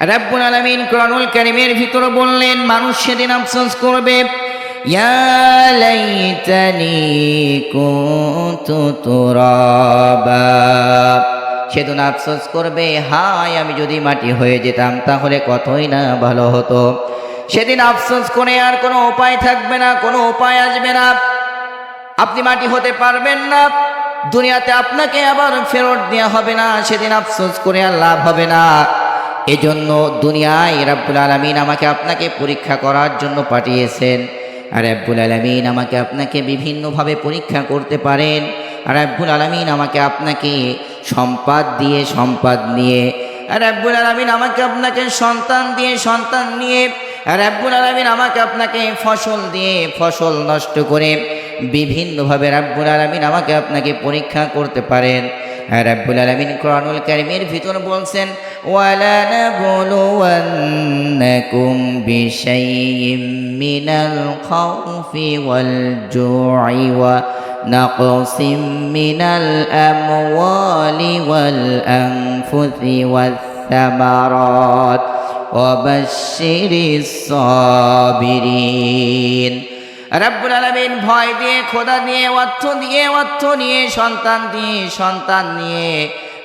রাব্বুল আলামিন কোরআনুল কারীমের ভিতরে বললেন, মানুষ সেদিন আফসোস করবে, ইয়া লাইতানি কুনতু তুরাবা। সেদিন আফসোস করবে, হায়, আমি যদি মাটি হয়ে যেতাম, তাহলে কতই না ভালো হতো। সেদিন আফসোস করে আর কোনো উপায় থাকবে না, কোনো উপায় আসবে না। আপনি মাটি হতে পারবেন না, দুনিয়াতে আপনাকে আবার ফেরত দেওয়া হবে না, সেদিন আফসোস করে আর লাভ হবে না। এজন্য দুনিয়ায় রাব্বুল আলমিন আমাকে আপনাকে পরীক্ষা করার জন্য পাঠিয়েছেন। আর রাব্বুল আলমিন আমাকে আপনাকে বিভিন্নভাবে পরীক্ষা করতে পারেন। আর রাব্বুল আলমিন আমাকে আপনাকে সম্পাদ দিয়ে সম্পাদ নিয়ে, আর রাব্বুল আলমিন আমাকে আপনাকে সন্তান দিয়ে সন্তান নিয়ে, আর রাব্বুল আলমিন আমাকে আপনাকে ফসল দিয়ে ফসল নষ্ট করে বিভিন্নভাবে রাব্বুল আলমিন আমাকে আপনাকে পরীক্ষা করতে পারেন। আর রাব্বুল আলমিন কোরআনুল কারিমের ভিতর বলছেন ওয়ালা নাবলুওয়ান্নাকুম বিশাইইম মিনাল খাউফি ওয়াল জু'i ওয়া নাকসিম মিনাল আমওয়ালি ওয়াল আনফুসি ওয়াস সামারাত وبشر الصابرين রাব্বুল আলামিন ভয় দিয়ে খোদা দিয়ে অর্থ দিয়ে অর্থ নিয়ে সন্তান দিয়ে সন্তান নিয়ে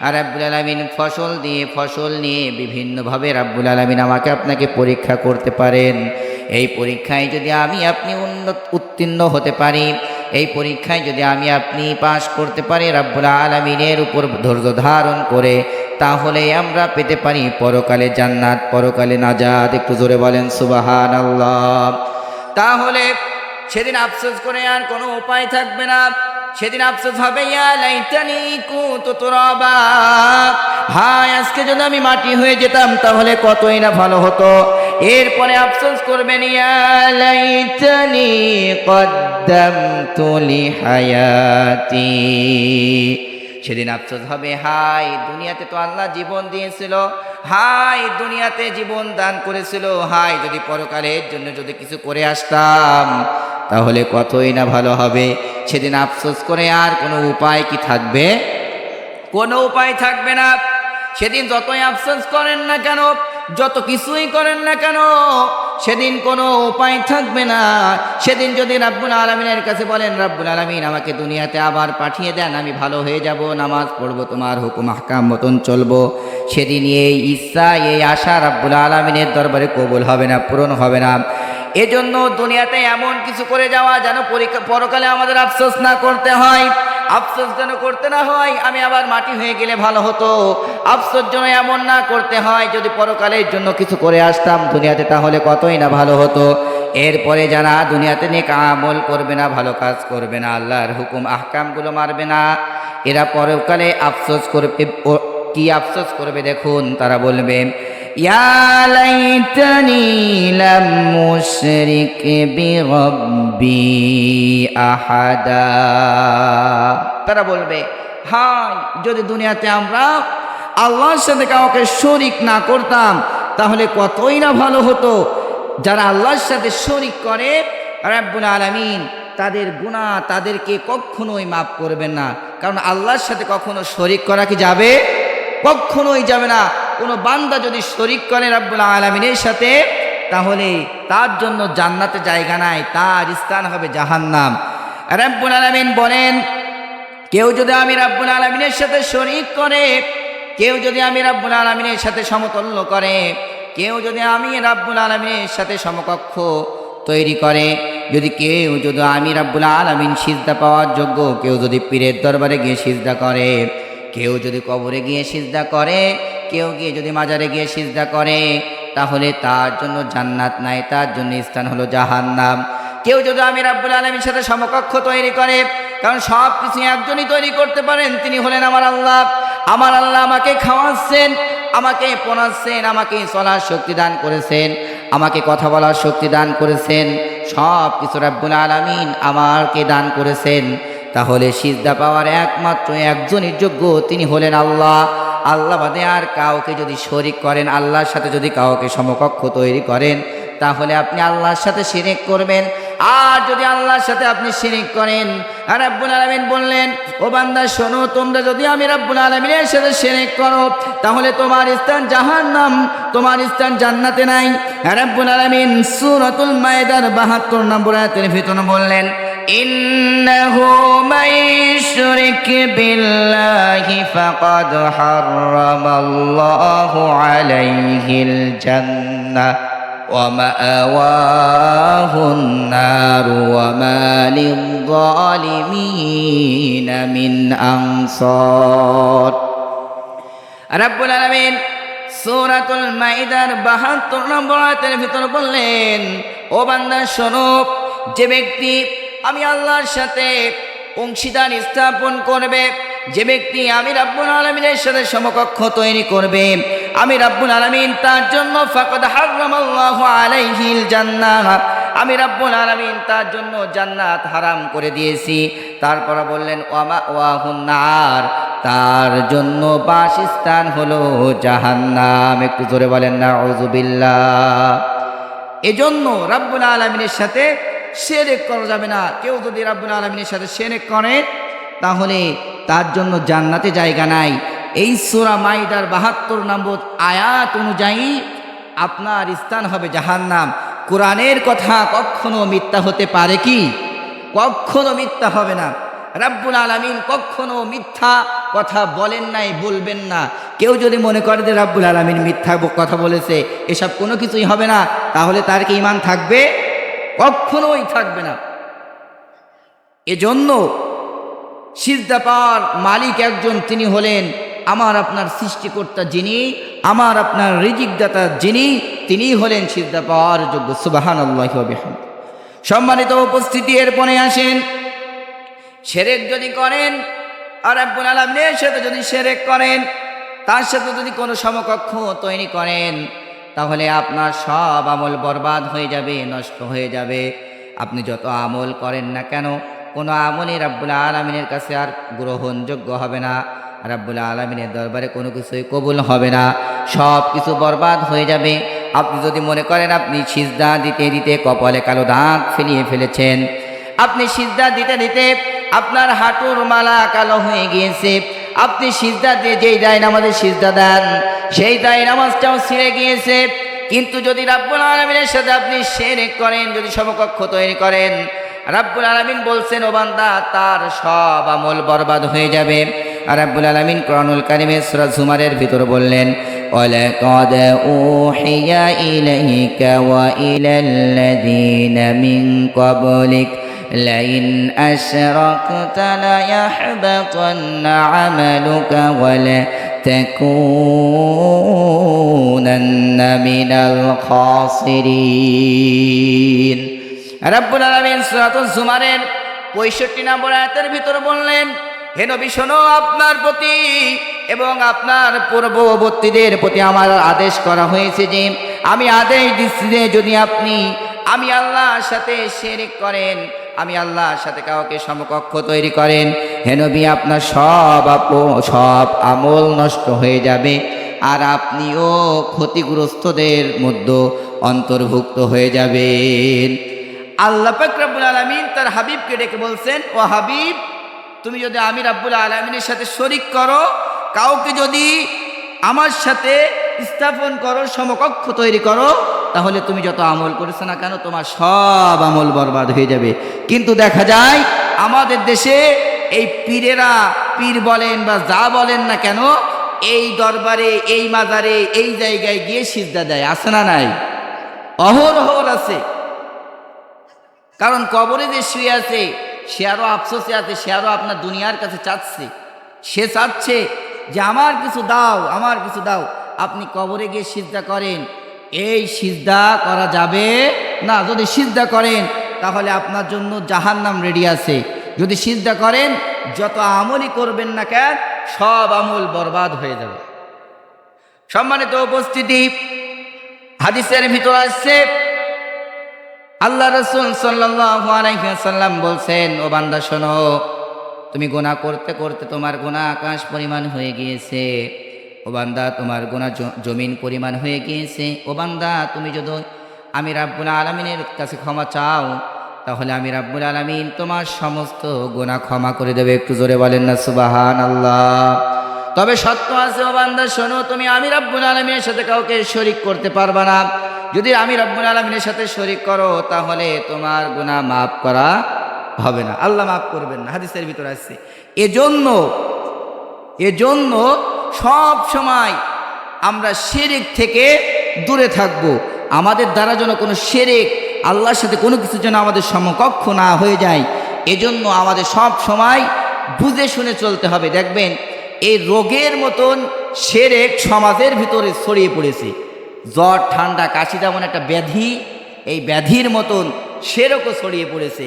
আর রাব্বুল আলামিন ফসল দিয়ে ফসল নিয়ে বিভিন্নভাবে রাব্বুল আলামিন আমাকে আপনাকে পরীক্ষা করতে পারেন। এই পরীক্ষায় যদি আমি আপনি উন্নত, উত্তীর্ণ হতে পারি, এই পরীক্ষায় যদি আমি আপনি পাশ করতে পারি রাব্বুল আলামিনের উপর ধৈর্য ধারণ করে, তাহলে আমরা পেতে পারি পরকালে জান্নাত, পরকালে নাজাদ একটু জোরে বলেন সুবাহান আল্লাহ তাহলে সেদিন আফসোস করে আর কোনো উপায় থাকবে না। সেদিন আফসোস হবে লাইতানি কুতু তুরাবা। হায়, আজকে যদি আমি মাটি হয়ে যেতাম, তাহলে কতই না ভালো হতো। এরপরে আফসোস করবেন লাইতানি তুলি লিহায়াতি সেদিন আফসোস হবে হাই দুনিয়াতে তো আল্লাহ জীবন দিয়েছিল হাই দুনিয়াতে জীবন দান করেছিল হাই যদি পরকালের জন্য যদি কিছু করে আসতাম, তাহলে কতই না ভালো হবে। সেদিন আফসোস করে আর কোনো উপায় কি থাকবে? কোনো উপায় থাকবে না। সেদিন যতই আফসোস করেন না কেন যত কিছুই করেন না কেন, সেদিন কোনো উপায় থাকবে না। সেদিন যদি রাব্বুল আলমিনের কাছে বলেন, রাব্বুল আলমিন, আমাকে দুনিয়াতে আবার পাঠিয়ে দেন, আমি ভালো হয়ে যাব, নামাজ পড়ব, তোমার হুকুম হাকাম মতন চলবো। সেদিন এই ইচ্ছা এই আশা রাব্বুল আলমিনের দরবারে কবুল হবে না, পূরণ হবে না। এজন্য দুনিয়াতে এমন কিছু করে যাওয়া যেন পরকালে আমাদের আফসোস না করতে হয়। আফসোস যেন করতে না হয়, আমি আবার মাটি হয়ে গেলে ভালো হতো। আফসোস যেন এমন না করতে হয়, যদি পরকালের জন্য কিছু করে আসতাম দুনিয়াতে তাহলে কতই না ভালো হতো। এরপরে যারা দুনিয়াতে নেক আমল করবে না, ভালো কাজ করবে না, আল্লাহর হুকুম, আহকামগুলো মারবে না। এরা পরকালে আফসোস করবে কি আফসোস করবে দেখুন, তারা বলবে লাম মুশরিক বিরব্বি আহাদা তারা বলবে হাই যদি দুনিয়াতে আমরা আল্লাহর সাথে কাউকে শরিক না করতাম, তাহলে কতই না ভালো হতো। যারা আল্লাহর সাথে শরিক করে, রাব্বুল আলামিন তাদের গুনাহ তাদেরকে কখনোই মাফ করবেন না। কারণ আল্লাহর সাথে কখনো শরিক করা কি যাবে? কখনোই যাবে না। কোনো বান্দা যদি শরিক করে রাব্বুল আলমিনের সাথে, তাহলে তার জন্য জান্নাতে জায়গা নাই, তার স্থান হবে জাহান্নাম। রাব্বুল আলমিন বলেন, কেউ যদি আমি রাব্বুল আলমিনের সাথে শরিক করে, কেউ যদি আমি রাব্বুল আলমিনের সাথে সমতুল্য করে, কেউ যদি আমি রাব্বুল আলমিনের সাথে সমকক্ষ তৈরি করে, যদি কেউ যদি আমি রাব্বুল আলমিন সিজদা পাওয়ার যোগ্য, কেউ যদি পীরের দরবারে গিয়ে সিজদা করে, কেউ যদি কবরে গিয়ে সিজদা করে কেউ গিয়ে যদি মাজারে গিয়ে সিজদা করে, তাহলে তার জন্য জান্নাত নাই, তার জন্য স্থান হলো জাহান্নাম। কেউ যদি আমি রাব্বুল আলমীর সাথে সমকক্ষ তৈরি করে, কারণ সব কিছু একজনই তৈরি করতে পারেন, তিনি হলেন আমার আল্লাহ। আমার আল্লাহ আমাকে খাওয়াচ্ছেন, আমাকে পড়াচ্ছেন আমাকে চলার শক্তি দান করেছেন, আমাকে কথা বলার শক্তি দান করেছেন, সব কিছু রাব্বুল আলমিন আমাকে দান করেছেন। তাহলে সিজদা পাওয়ার একমাত্র একজনই যোগ্য, তিনি হলেন আল্লাহ। আল্লাহ বাদে আর কাউকে যদি শরিক করেন, আল্লাহর সাথে যদি কাউকে সমকক্ষ তৈরি করেন, তাহলে আপনি আল্লাহর সাথে শিরেক করবেন। আর যদি আল্লাহর সাথে আপনি শিরিক করেন রাব্বুল আলামিন বললেন, ও বান্দা, শোনো, তোমরা যদি আমি রাব্বুল আলামিনের সাথে শিরিক করো, তাহলে তোমার স্থান জাহান্নাম, তোমার স্থান জান্নাতে নাই। রাব্বুল আলামিন সূরাতুল মায়েদার 72 নম্বর আয়াতের ভিতরে বললেন إنه من يشرك بالله فقد حرم الله عليه الجنة ومأواه النار وما للظالمين من أنصار রাব্বুল আলামিন সূরাতুল মাইদার 72 নম্বর আয়াতের ভিতর বললেন ও বান্দা শোনো যে ব্যক্তি আমি আল্লাহর সাথে অংশীদার স্থাপন করবে। যে ব্যক্তি আমি রাব্বুল আলামিনের সাথে সমকক্ষ তৈরি করবে, আমি রাব্বুল আলামিন তার জন্য ফাকাদ হারামাল্লাহু আলাইহিল আমি রাব্বুল আলামিন তার জন্য জান্নাত হারাম করে দিয়েছি। তারপর বললেন, ওয়ামা ওয়াহুন নার। তার জন্য বাসস্থান হলো জাহান্নাম। একটু জোরে বলেন না উজুবিল্লাহ এজন্য রাব্বুল আলমিনের সাথে সেরেক করা যাবে না। কেউ যদি রাব্বুল আলমিনের সাথে সেরেক করে, তাহলে তার জন্য জান্নাতে জায়গা নাই। এই সোরা মাইদার বাহাত্তর নম্বর আয়াত অনুযায়ী আপনার স্থান হবে জাহান্নাম। কোরআনের কথা কখনো মিথ্যা হতে পারে কি? কখনো মিথ্যা হবে না। রাব্বুল আলামিন কখনো মিথ্যা কথা বলেন নাই, বলবেন না। কেউ যদি মনে করে যে রাব্বুল আলামিন মিথ্যা কথা বলেছে, এসব কোনো কিছুই হবে না। তাহলে তার কি ইমান থাকবে? কখনোই থাকবে না। এজন্য সিজদা পাওয়ার মালিক একজন তিনি হলেন আমার আপনার সৃষ্টিকর্তা যিনি, আমার আপনার রিজিকদাতা যিনি, তিনি হলেন সিজদা পাওয়ার যোগ্য সুবাহান আল্লাহ সম্মানিত উপস্থিতি, এরপরে আসেন। সেরেক যদি করেন, আর আব্বুল আলমের সাথে যদি সেরেক করেন, তার সাথে যদি কোনো সমকক্ষ তৈরি করেন তাহলে আপনার সব আমল বরবাদ হয়ে যাবে, নষ্ট হয়ে যাবে। আপনি যত আমল করেন না কেন, কোনো আমলই রাব্বুল আলমিনের কাছে আর গ্রহণযোগ্য হবে না। রাব্বুল আলমিনের দরবারে কোনো কিছুই কবুল হবে না। সব কিছু বরবাদ হয়ে যাবে। আপনি যদি মনে করেন আপনি সিজদা দিতে দিতে কপালে কালো দাঁত ফেলিয়ে ফেলেছেন, আপনি সিজদা দিতে দিতে আপনার হাঁটুর মালা কালো হয়ে গিয়েছে। আপনি সিজদা দিয়ে যেই দায় নামাজে সিজদা দেন সেই দায় নামাজটাও ছিঁড়ে গিয়েছে কিন্তু যদি রাব্বুল আলমিনের সাথে আপনি সেরেক করেন যদি সমকক্ষ তৈরি করেন রাব্বুল আলমিন বলছেন ও বান্দা তার সব আমল বরবাদ হয়ে যাবে আর রাব্বুল আলমিন করণুল কারিমের সুরা ঝুমারের ভিতর বললেন ولقد أوحي إليك وإلى الذين من قبلك لئن أشركت ليحبطن عملك ولتكونن من الخاسرين রব্বুল আলামিন সূরাতুল জুমারের 65 নম্বর আয়াতের ভিতর বললেন হে নবী শোনো আপনার প্রতি এবং আপনার পূর্ববর্তীদের প্রতি আমার আদেশ করা হয়েছে যে আমি আদেশ দিচ্ছি যে যদি আপনি আমি আল্লাহর সাথে শেরিক করেন আমি আল্লাহর সাথে কাউকে সমকক্ষ তৈরি করেন। হেনবি আপনার সব আপ- সব আমল নষ্ট হয়ে যাবে আর আপনিও ক্ষতিগ্রস্তদের মধ্যে অন্তর্ভুক্ত হয়ে যাবেন। আল্লাহ পাক রাব্বুল আলামিন তার হাবিবকে ডেকে বলছেন, ও হাবিব, তুমি যদি আমি রাব্বুল আলামিনের সাথে শরিক করো, কাউকে যদি আমার সাথে স্থাপন করো, সমকক্ষ তৈরি করো, তাহলে তুমি যত আমল করেছ না কেন, তোমার সব আমল বরবাদ হয়ে যাবে। কিন্তু দেখা যায়, আমাদের দেশে এই পীরেরা পীর বলেন বা যা বলেন না কেন, এই দরবারে, এই মাজারে, এই জায়গায় গিয়ে সিজদা দেয়। আছে না নাই? অহরহর আছে। কারণ কবরে যে শুয়ে আছে, সে আরও আফসোসে আছে, সে আরও আপনার দুনিয়ার কাছে চাচ্ছে। সে চাচ্ছে যে, আমার কিছু দাও, আমার কিছু দাও। আপনি কবরে গিয়ে সিজদা করেন, এই সিজদা করা যাবে না। যদি সিজদা করেন, তাহলে আপনার জন্য জাহান্নাম রেডি আছে। যদি সিজদা করেন, যত আমলই করবেন না কেন, সব আমল বরবাদ হয়ে যাবে। সম্মানিত উপস্থিতি, হাদিসের ভিতর আসছে, আল্লাহ রসুল সাল্লাম বলছেন, ও বান্দা, শোনো, তুমি গোনা করতে করতে তোমার গোনা আকাশ পরিমাণ হয়ে গিয়েছে। ও বান্দা, তোমার গোনা জমিন পরিমাণ হয়ে গিয়েছে। ও বান্দা, তুমি যদি আমি রাব্বুল আলমিনের কাছে ক্ষমা চাও, তাহলে আমি রাব্বুল আলমিন তোমার সমস্ত গোনা ক্ষমা করে দেবে। একটু জোরে বলেন না সুবাহান আল্লাহ তবে সত্য আছে, ও বান্দা, শোনো, তুমি আমি রাব্বুল আলমিনের সাথে কাউকে শরিক করতে পারবা না। যদি আমি রব্বুল আলমিনের সাথে শরিক করো, তাহলে তোমার গুণা মাফ করা হবে না। আল্লাহ মাফ করবেন না। হাদিসের ভিতরে আসছে এজন্য এজন্য সব সময় আমরা শিরিক থেকে দূরে থাকব। আমাদের দ্বারা যেন কোনো শিরিক আল্লাহর সাথে কোনো কিছু যেন আমাদের সমকক্ষ না হয়ে যায়, এজন্য আমাদের সব সময় বুঝে শুনে চলতে হবে। দেখবেন, এই রোগের মতন সেরেক সমাজের ভিতরে ছড়িয়ে পড়েছে। জ্বর, ঠান্ডা, কাশি যেমন একটা ব্যাধি, এই ব্যাধির মতন সেরকও ছড়িয়ে পড়েছে।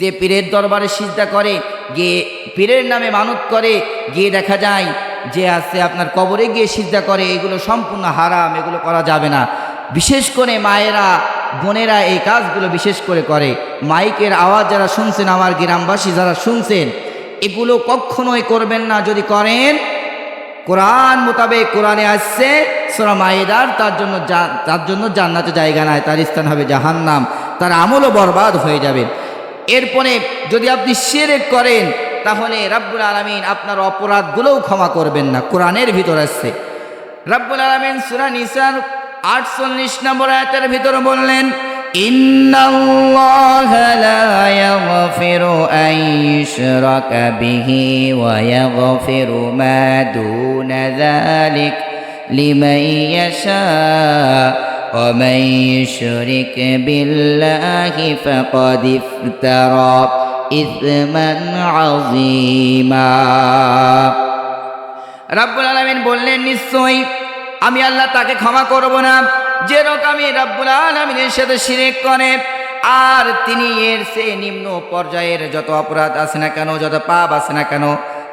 যে পীরের দরবারে সিজদা করে, গিয়ে পীরের নামে মানত করে, গিয়ে দেখা যায় যে আছে আপনার কবরে গিয়ে সিজদা করে, এগুলো সম্পূর্ণ হারাম, এগুলো করা যাবে না। বিশেষ করে মায়েরা, বোনেরা এই কাজগুলো বিশেষ করে করে। মাইকের আওয়াজ যারা শুনছেন, আমার গ্রামবাসী যারা শুনছেন, এগুলো কখনোই করবেন না। যদি করেন, কোরআন মোতাবেক কোরআনে আসছে, সোরা মায়েদার, তার জন্য তার জন্য জান্নাতে জায়গা নাই, তার স্থান হবে জাহান্নাম, তার আমলও বরবাদ হয়ে যাবে। এরপরে যদি আপনি সেরেক করেন তাহলে রাব্বুল আলমিন আপনার অপরাধগুলোও ক্ষমা করবেন না কোরআনের ভিতর আসছে রাব্বুল আলমিন সুরা নিসার আটচল্লিশ নম্বর আয়াতের ভিতর বললেন إن الله لا يغفر أن يشرك به ويغفر ما دون ذلك لمن يشاء ومن يشرك بالله فقد افترى إثما عظيما রাব্বুল আলামিন বললেন নিশ্চয়ই আমি আল্লাহ তাকে ক্ষমা করব না যে লোক আমি রাব্বুল আলামিনের সাথে শিরেক করে আর তিনি এর সে নিম্ন পর্যায়ের যত অপরাধ আছে না কেন যত পাপ আছে না কেন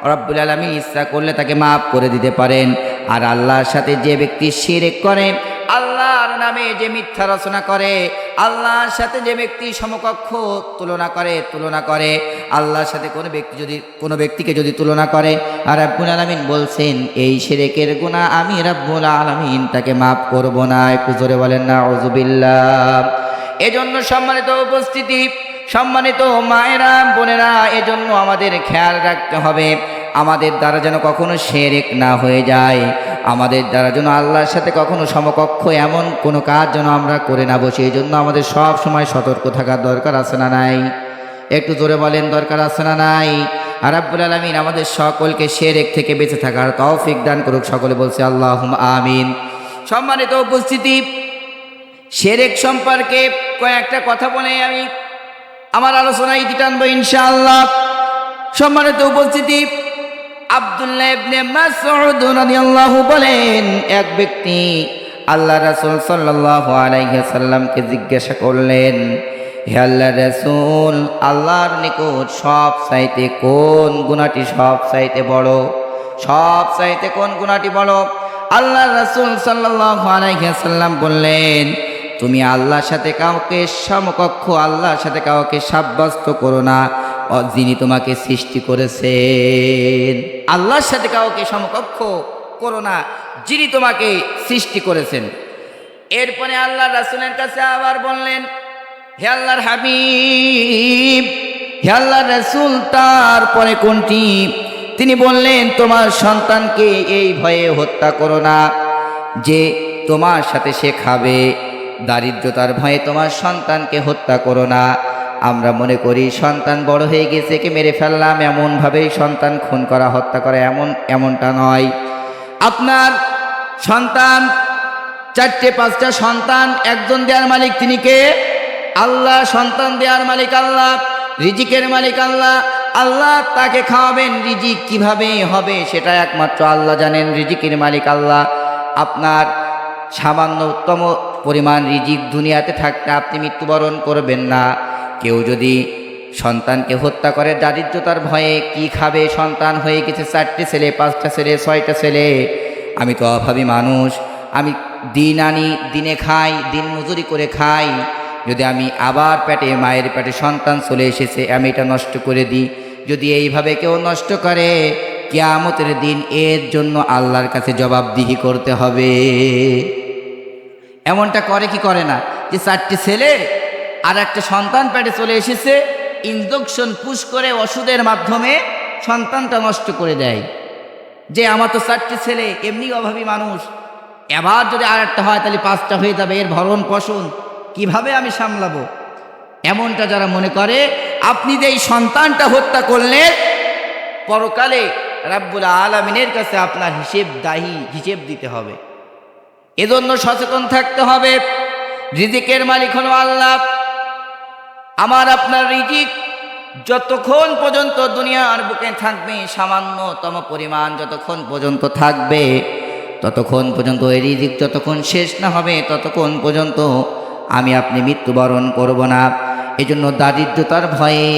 রব্বুল আলমী ইচ্ছা করলে তাকে মাফ করে দিতে পারেন আর আল্লাহর সাথে যে ব্যক্তি শিরেক করে আল্লাহর নামে যে মিথ্যা রচনা করে, আল্লাহর সাথে যে ব্যক্তি সমকক্ষ তুলনা করে তুলনা করে। আল্লাহর সাথে কোনো ব্যক্তি যদি, কোনো ব্যক্তিকে যদি তুলনা করে, আর রাব্বুল আলমিন বলছেন, এই শিরেকের গুণা আমি রাব্বুল আলমিন তাকে মাফ করব না। একটু জোরে বলেন না অজুবিল্লাহ এজন্য সম্মানিত উপস্থিতি, সম্মানিত মায়েরা, বোনেরা, এজন্য আমাদের খেয়াল রাখতে হবে। আমাদের দ্বারা যেন কখনো সেরেক না হয়ে যায়। আমাদের দ্বারা যেন আল্লাহর সাথে কখনো সমকক্ষ এমন কোনো কাজ যেন আমরা করে না বসি এই জন্য আমাদের সব সময় সতর্ক থাকার দরকার আছে না নাই? একটু জোরে বলেন, দরকার আছে না নাই? আর আব্বুল আলমিন আমাদের সকলকে শেরেক থেকে বেঁচে থাকার তৌফিক দান করুক। সকলে বলছে আল্লাহ আমিন। সম্মানিত উপস্থিতি শেরেক সম্পর্কে কয়েকটা কথা বলে আমি আমার আলোচনা ইতি টানবো ইনশাআল্লাহ। সম্মানিত উপস্থিতি আব্দুল্লাহ ইবনে মাসউদ রাদিয়াল্লাহু বলেন, এক ব্যক্তি আল্লাহ রাসূল সাল্লাল্লাহু আলাইহি সাল্লামকে জিজ্ঞাসা করলেন, হে আল্লাহ রাসূল, আল্লাহর নিকট সব চাইতে কোন গুণাটি সব চাইতে বড়? সব চাইতে কোন গুণাটি বড়? আল্লাহ রাসূল সাল্লাল্লাহু আলাইহি সাল্লাম বললেন, তুমি আল্লাহর সাথে কাউকে সমকক্ষ, আল্লাহর সাথে কাউকে সাব্যস্ত করো না। যিনি তোমাকে সৃষ্টি করেছেন, আল্লাহর সাথে কাউকে সমকক্ষ করো না, যিনি তোমাকে সৃষ্টি করেছেন। এরপরে আল্লাহ রাসুলের কাছে আবার বললেন, হে আল্লাহর হাবিব, হে আল্লাহর রাসুল, তারপরে কোনটি? তিনি বললেন, তোমার সন্তানকে এই ভয়ে হত্যা করো না, যে তোমার সাথে সে খাবে। দারিদ্রতার ভয়ে তোমার সন্তানকে হত্যা করো না আমরা মনে করি সন্তান বড় হয়ে গেছে কে মেরে ফেললাম, এমনভাবেই সন্তান খুন করা, হত্যা করা এমন, এমনটা নয়। আপনার সন্তান, চারটে, পাঁচটা সন্তান, একজন দেয়ার মালিক তিনি কে? আল্লাহ, সন্তান দেয়ার মালিক আল্লাহ, রিজিকের মালিক আল্লাহ। আল্লাহ তাকে খাওয়াবেন, রিজিক কীভাবে হবে সেটা একমাত্র আল্লাহ জানেন, রিজিকের মালিক আল্লাহ। আপনার সামান্যতম পরিমাণ রিজিক দুনিয়াতে থাকতে আপনি মৃত্যুবরণ করবেন না। কেউ যদি সন্তানকে হত্যা করে দারিদ্রতার ভয়ে কি খাবে? সন্তান হয়ে গেছে চারটে ছেলে, পাঁচটা ছেলে, ছয়টা ছেলে। আমি তো অভাবী মানুষ। আমি দিন আনি, দিনে খাই, দিন মজুরি করে খাই। যদি আমি আবার পেটে, মায়ের পেটে সন্তান চলে এসেছে, আমি এটা নষ্ট করে দিই। যদি এইভাবে কেউ নষ্ট করে, কেয়ামতের দিন এর জন্য আল্লাহর কাছে জবাবদিহি করতে হবে। এমনটা করে কি করে না? যে চারটি ছেলে আর একটা সন্তান পেটে চলে এসেছে ইঞ্জেকশন পুশ করে ওষুধের মাধ্যমে সন্তানটা নষ্ট করে দেয়। যে আমার তো চারটি ছেলে, এমনি অভাবী মানুষ। এবার যদি আর একটা হয়, তাহলে পাঁচটা হয়ে যাবে, এর ভরণ পোষণ কীভাবে আমি সামলাবো? এমনটা যারা মনে করে, আপনি যে এই সন্তানটা হত্যা করলেন, পরকালে রাব্বুল আলমিনের কাছে আপনার হিসেব দাহি, হিসেব দিতে হবে। এজন্য সচেতন থাকতে হবে। রিজিকের মালিক হলো আল্লাহ। আমার আপনার রিজিক যতক্ষণ পর্যন্ত দুনিয়ার বুকে থাকবে, সামান্যতম পরিমাণ যতক্ষণ পর্যন্ত থাকবে, ততক্ষণ পর্যন্ত এই রিজিক যতক্ষণ শেষ না হবে, ততক্ষণ পর্যন্ত আমি আপনি মৃত্যুবরণ করব না। এজন্য দারিদ্রতার ভয়ে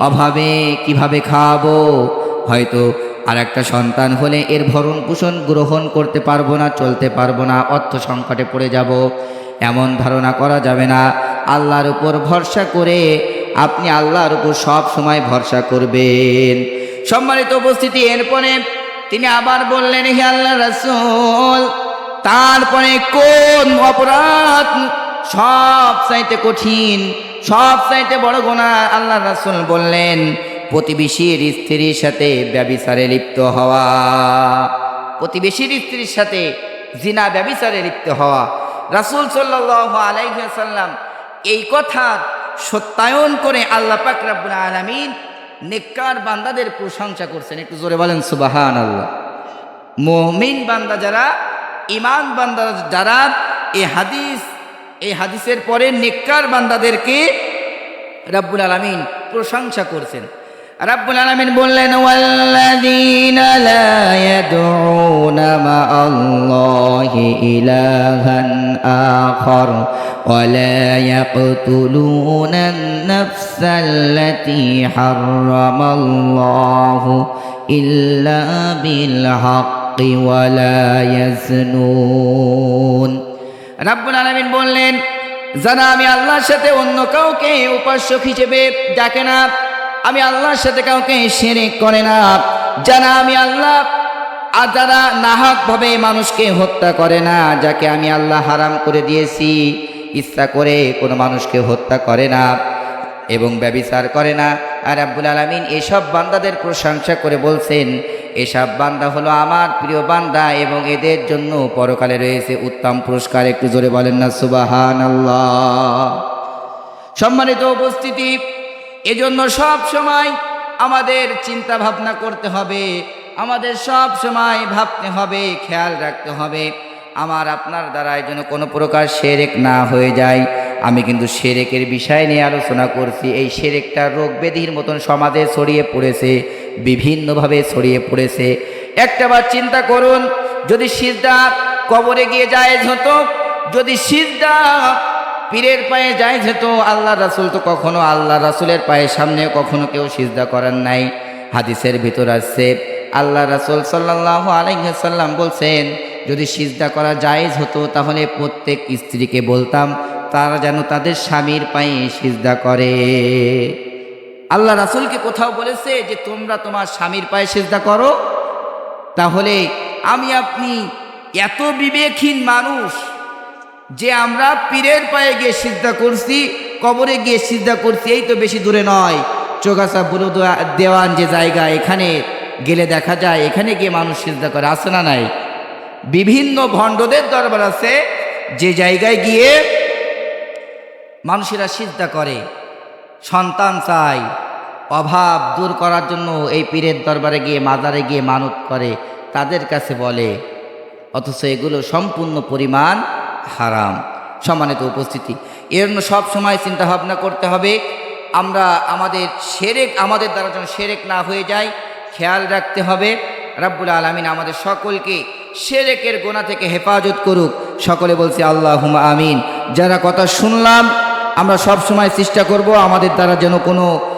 অভাবে কীভাবে খাওয়াবো হয়তো আর একটা সন্তান হলে এর ভরণ পোষণ গ্রহণ করতে পারব না, চলতে পারব না, অর্থ সংকটে পড়ে যাব। এমন ধারণা করা যাবে না। আল্লাহর উপর ভরসা করে আপনি আল্লাহর উপর সব সময় ভরসা করবেন। সম্মানিত উপস্থিতি, এরপরে তিনি আবার বললেন, হে আল্লাহ রাসূল, তারপরে কোন অপরাধ সব চাইতে কঠিন, সব চাইতে বড় গোনা আল্লাহ রাসূল বললেন, প্রতিবেশীর স্ত্রীর সাথে ব্যবিচারে লিপ্ত হওয়া, প্রতিবেশীর স্ত্রীর সাথে জিনা ব্যবিচারে লিপ্ত হওয়া। রাসূল সাল্লাল্লাহু আলাইহি ওয়াসাল্লাম এই কথা সত্যায়ন করে আল্লাহ পাক রাব্বুল আলামিন নেককার বান্দাদের প্রশংসা করছেন। একটু জোরে বলেন সুবাহান আল্লাহ মুমিন বান্দা যারা ইমান বান্দা যারা এই হাদিস এই হাদিসের পরে নেককার বান্দাদেরকে রাব্বুল আলামিন প্রশংসা করছেন। রাব্বুল আলামিন বললেন ওয়াল্লাযীনা লা ইয়াদউনা মা আল্লাহি ইলাহান আখার ولا يقتلون النفس التي حرم الله إلا بالحق ولا يزنون রাব্বুল আলামিন বললেন যারা আমি আল্লাহর সাথে অন্য কাউকে উপাস্যক হিসেবে ডাকে না আমি আল্লাহর সাথে কাউকে শিরিক করে না। যারা আমি আল্লাহ, আর যারা নাহকভাবে মানুষকে হত্যা করে না, যাকে আমি আল্লাহ হারাম করে দিয়েছি, ইচ্ছা করে কোনো মানুষকে হত্যা করে না এবং ব্যবিচার করে না। আর আব্বুল আলমিন এসব বান্দাদের প্রশংসা করে বলছেন, এসব বান্দা হলো আমার প্রিয় বান্দা এবং এদের জন্য পরকালে রয়েছে উত্তম পুরস্কার। একটু জোরে বলেন না সুবাহান আল্লাহ সম্মানিত উপস্থিতি এজন্য সব সময় আমাদের চিন্তা ভাবনা করতে হবে, আমাদের সব সময় ভাবতে হবে, খেয়াল রাখতে হবে। আমার আপনার দ্বারা যেন কোনো প্রকার সেরেক না হয়ে যায়। আমি কিন্তু সেরেকের বিষয় নিয়ে আলোচনা করছি। এই সেরেকটা রোগ ব্যাধির মতন সমাজে ছড়িয়ে পড়েছে, বিভিন্নভাবে ছড়িয়ে পড়েছে। একটাবার চিন্তা করুন, যদি সিজদা কবরে গিয়ে যায় হতো, যদি সিজদা পীরের পায়ে যায় যেত আল্লাহ রাসুল তো কখনো আল্লাহ রাসুলের পায়ের সামনে কখনো কেউ সিজদা করার নাই। হাদিসের ভিতর আসছে আল্লাহ রাসুল সাল্লাহ আলাইসাল্লাম বলছেন, যদি সিজদা করা জায়েজ হতো তাহলে প্রত্যেক স্ত্রীকে বলতাম, তারা যেন তাদের স্বামীর পায়ে সিজদা করে। আল্লাহ রাসুলকে কোথাও বলেছে যে, তোমরা তোমার স্বামীর পায়ে সিজদা করো? তাহলে আমি আপনি এত বিবেকহীন মানুষ যে আমরা পীরের পায়ে গিয়ে সিদ্ধা করছি, কবরে গিয়ে সিদ্ধা করছি, এই তো বেশি দূরে নয়। চোগাছা বুড়ো দেওয়ান যে জায়গা, এখানে গেলে দেখা যায়, এখানে গিয়ে মানুষ সিদ্ধা করে আসে না নাই? বিভিন্ন ভণ্ডদের দরবার আছে, যে জায়গায় গিয়ে মানুষেরা সিদ্ধা করে। সন্তান চাই অভাব দূর করার জন্য এই পীরের দরবারে গিয়ে, মাজারে গিয়ে মানত করে, তাদের কাছে বলে, অথচ এগুলো সম্পূর্ণ পরিমাণ হারাম। সম্মানিত উপস্থিতি। এর জন্য সব সময় চিন্তা ভাবনা করতে হবে, আমরা আমাদের সেরেক, আমাদের দ্বারা যেন সেরেক না হয়ে যায়, খেয়াল রাখতে হবে। রাব্বুল আলমিন আমাদের সকলকে সেরেকের গোনা থেকে হেফাজত করুক। সকলে বলছি আল্লাহ আমিন। যারা কথা শুনলাম, আমরা সব সময় চেষ্টা করব আমাদের দ্বারা যেন কোনো